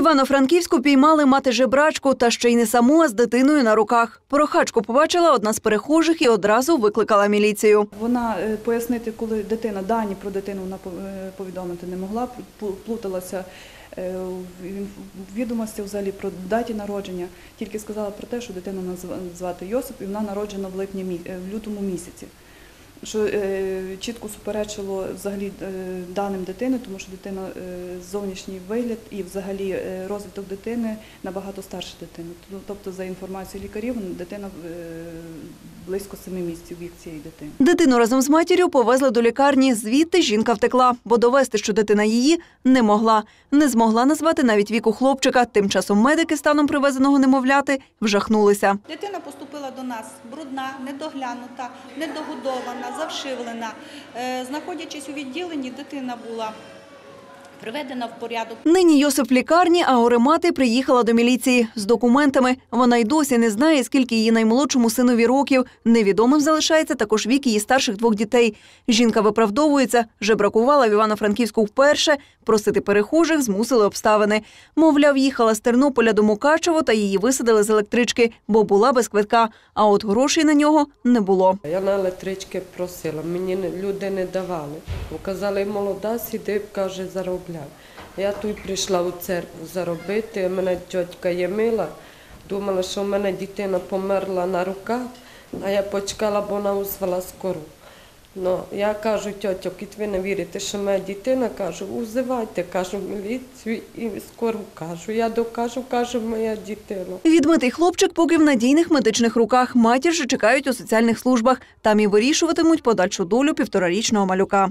Івано-Франківську піймали мати жебрачку та ще й не саму, а з дитиною на руках. Прохачку побачила одна з перехожих і одразу викликала міліцію. Вона е, пояснити, коли дитина дані про дитину вона е, повідомити не могла, плу- плуталася е, в відомості взагалі про даті народження. Тільки сказала про те, що дитину звати Йосип, і вона народжена в липні в лютому місяці. Що е, чітко суперечило взагалі е, даним дитини, тому що дитина е, зовнішній вигляд і взагалі розвиток дитини набагато старше дитини. Тобто, за інформацією лікарів, дитина близько 7 місяців вік цієї дитини. Дитину разом з матір'ю повезли до лікарні. Звідти жінка втекла, бо довести, що дитина її, не могла. Не змогла назвати навіть віку хлопчика. Тим часом медики станом привезеного немовляти вжахнулися. Дитина поступила до нас брудна, недоглянута, недогодована, завшивлена. Е, Знаходячись у відділенні, дитина була приведена в порядок. Нині Йосип в лікарні, а горе мати приїхала до міліції з документами. Вона й досі не знає, скільки її наймолодшому синові років. Невідомим залишається також вік її старших двох дітей. Жінка виправдовується, жебракувала в Івано-Франківську вперше. Просити перехожих змусили обставини. Мовляв, їхала з Тернополя до Мукачево та її висадили з електрички, бо була без квитка. А от грошей на нього не було. Я на електрички просила, мені не- люди не давали. Казали, молода, сиди, каже, заробляй. Я тут прийшла у церкву заробити, мене тітка Ємила, думала, що в мене дитина померла на руках, а я почекала, бо вона узвала скору. Ну, я кажу, тьотю, кіт ви не вірите, що моя дитина, кажу, узивайте, кажу, міліцію і скору кажу. Я докажу, кажу, моя дитина. Відмитий хлопчик поки в надійних медичних руках. Матір же чекають у соціальних службах. Там і вирішуватимуть подальшу долю півторарічного малюка.